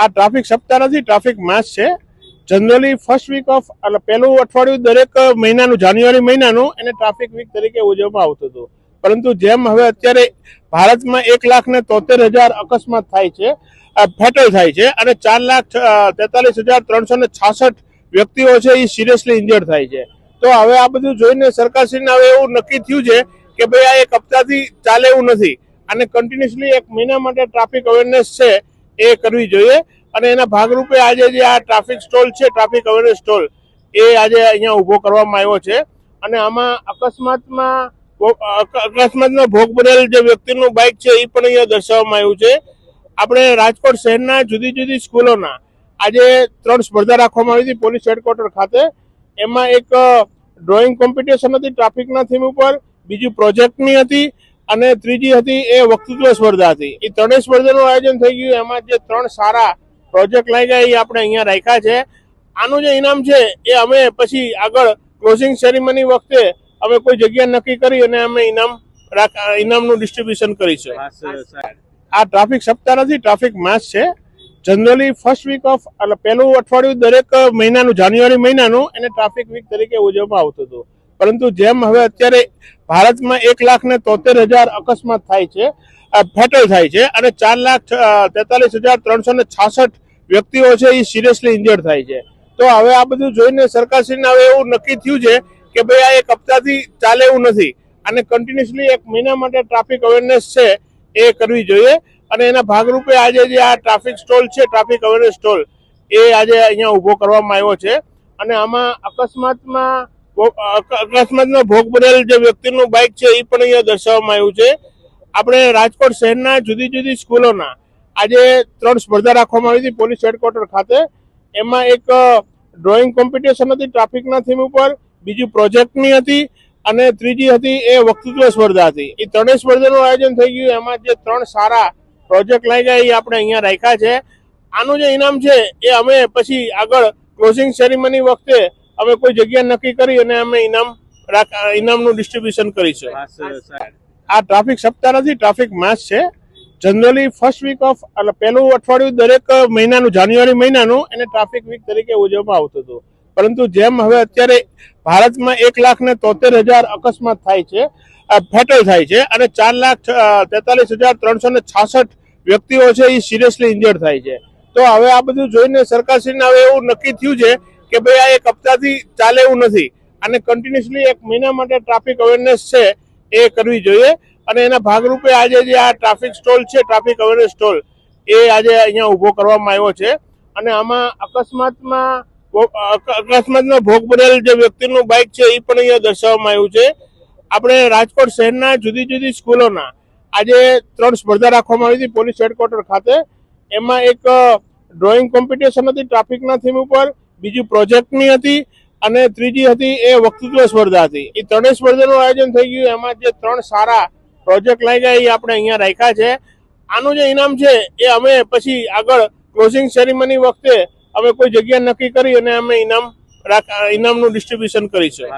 આ ટ્રાફિક સપ્તાહ નથી, ટ્રાફિક માસ છે. જનરલી ફર્સ્ટ વીક ઓફ એટલે પહેલું અઠવાડિયું દરેક મહિનાનું, જાન્યુઆરી મહિનાનું એને ટ્રાફિક વીક તરીકે ઉજવવામાં આવતું હતું. પરંતુ જેમ હવે અત્યારે ભારતમાં એક લાખ ને તોતેર હજાર અકસ્માત થાય છે ફેટલ થાય છે અને ચાર લાખ તેતાલીસ હજાર ત્રણસો ને છાસઠ વ્યક્તિઓ છે એ સિરિયસલી ઇન્જર્ડ થાય છે. તો હવે આ બધું જોઈને સરકારશ્રીને હવે એવું નક્કી થયું છે કે ભાઈ આ એક હપ્તાથી ચાલે એવું નથી. અને કન્ટિન્યુઅસલી એક મહિના માટે ટ્રાફિક અવેરનેસ છે એ કરવી જોઈએ અને એના ભાગરૂપે આજે જે આ ટ્રાફિક સ્ટોલ છે, ટ્રાફિક અવેરનેસ સ્ટોલ, એ આજે અહીંયા ઊભો કરવામાં આવ્યો છે. અને આમાં અકસ્માતમાં અકસ્માતનો ભોગ બનેલ જે વ્યક્તિનું બાઇક છે, એ પણ અહીંયા દર્શાવવામાં આવ્યું છે. આપણે રાજકોટ શહેરના જુદી જુદી સ્કૂલોના આજે ત્રણ સ્પર્ધા રાખવામાં આવી હતી પોલીસ હેડક્વાર્ટર ખાતે. એમાં એક ડ્રોઈંગ કોમ્પિટિશન હતી ટ્રાફિકના થીમ ઉપર, બીજું પ્રોજેક્ટની હતી અને ત્રીજી હતી એ વક્તૃત્વ સ્પર્ધા હતી. એ ત્રણેય સ્પર્ધાનું આયોજન થઈ ગયું. એમાં જે ત્રણ સારા પ્રોજેક્ટ લાગ્યા એ આપણે અહીંયા રાખ્યા છે. આનું જે ઇનામ છે એ અમે પછી આગળ ક્લોઝિંગ સેરેમની વખતે અમે કોઈ જગ્યા નક્કી કરી અને અમે ઇનામ ઇનામનું ડિસ્ટ્રીબ્યુશન કરીશું. આ ટ્રાફિક સપ્તાહ નથી ટ્રાફિક માસ છે. જનરલી ફર્સ્ટ વીક ઓફ એટલે પહેલું અઠવાડિયું દરેક મહિનાનું, જાન્યુઆરી મહિનાનું એને ટ્રાફિક વીક તરીકે ઉજવવામાં આવતું હતું. પરંતુ જેમ હવે અત્યારે ભારતમાં એક લાખ ને તોતેર હજાર અકસ્માત થાય છે. ફેટલ થાય છે અને ચાર લાખ તેતાલીસ હજાર ત્રણસો ને છાસઠ વ્યક્તિઓ છે એ સિરિયસલી ઇન્જર્ડ થાય છે. તો હવે આ બધું જોઈને સરકારશ્રીને હવે એવું નક્કી થયું છે કે ભાઈ આ એક હપ્તાથી ચાલે એવું નથી. અને કન્ટિન્યુઅસલી એક મહિના માટે ટ્રાફિક અવેરનેસ છે એ કરવી જોઈએ. અને એના ભાગરૂપે આજે જે આ ટ્રાફિક સ્ટોલ છે ટ્રાફિક અવેરનેસ સ્ટોલ એ આજે અહીંયા ઊભો કરવામાં આવ્યો છે. અને આમાં અકસ્માતમાં અકસ્માતનો ભોગ બનેલ જે વ્યક્તિનું બાઇક છે એ પણ અહીંયા દર્શાવવામાં આવ્યું છે. આપણે રાજકોટ શહેરના જુદી જુદી સ્કૂલોના આજે ત્રણ સ્પર્ધા રાખવામાં આવી હતી પોલીસ હેડક્વાર્ટર ખાતે. એમાં એક ડ્રોઈંગ કોમ્પિટિશન હતી ટ્રાફિકના થીમ ઉપર, બીજી પ્રોજેક્ટની હતી, અને ત્રીજી હતી એ વક્તૃત્વ સ્પર્ધા હતી. એ ત્રણેય સ્પર્ધાનું આયોજન થઈ ગયું. એમાં જે ત્રણ સારા પ્રોજેક્ટ લાગ્યા એ આપણે અહીંયા રાખ્યા છે. આનું જે ઇનામ છે, એ અમે પછી આગળ ક્લોઝિંગ સેરેમની વખતે અમે કોઈ જગ્યા નક્કી કરી અને અમે ઇનામ ઇનામનું ડિસ્ટ્રીબ્યુશન કરીશું આ ટ્રાફિક સપ્તાહ નથી ટ્રાફિક માસ છે. જનરલી ફર્સ્ટ વીક ઓફ એટલે પહેલું અઠવાડિયું દરેક મહિનાનું જાન્યુઆરી મહિનાનું એને ટ્રાફિક વીક તરીકે ઉજવવામાં આવતું હતું. પરંતુ જેમ હવે અત્યારે ભારતમાં એક લાખ ને તોતેર હજાર અકસ્માત થાય છે ફેટલ થાય છે અને ચાર લાખ તેતાલીસ હજાર ત્રણસો ને છાસઠ વ્યક્તિઓ છે એ સિરિયસલી ઇન્જર્ડ થાય છે. તો હવે આ બધું જોઈને સરકારશ્રીને હવે એવું નક્કી થયું છે કે ભાઈ આ એક હપ્તાથી ચાલે એવું નથી. અને કન્ટિન્યુઅસલી એક મહિના માટે ટ્રાફિક અવેરનેસ છે એ કરવી જોઈએ. અને એના ભાગરૂપે આજે જે આ ટ્રાફિક સ્ટોલ છે ટ્રાફિક અવેરનેસ સ્ટોલ એ આજે અહીંયા ઊભો કરવામાં આવ્યો છે. અને આમાં અકસ્માતમાં અકસ્માતનો ભોગ બનેલ જે વ્યક્તિનું બાઇક છે, એ પણ અહીંયા દર્શાવવામાં આવ્યું છે. આપણે રાજકોટ શહેરના જુદી જુદી સ્કૂલોના આજે ત્રણ સ્પર્ધા રાખવામાં આવી હતી પોલીસ હેડક્વાર્ટર ખાતે. એમાં એક ડ્રોઈંગ કોમ્પિટિશન હતી ટ્રાફિકના થીમ ઉપર. બીજું પ્રોજેક્ટની હતી અને ત્રીજી હતી એ વક્તૃત્વ સ્પર્ધા હતી. એ ત્રણેય સ્પર્ધાનું આયોજન થઈ ગયું. એમાં જે ત્રણ સારા પ્રોજેક્ટ લાગ્યા એ આપણે અહીંયા રાખ્યા છે. આનું જે ઇનામ છે એ અમે પછી આગળ ક્લોઝિંગ સેરેમની વખતે અમે કોઈ જગ્યા નક્કી કરી અને અમે ઇનામ ઇનામનું ડિસ્ટ્રીબ્યુશન કરીશું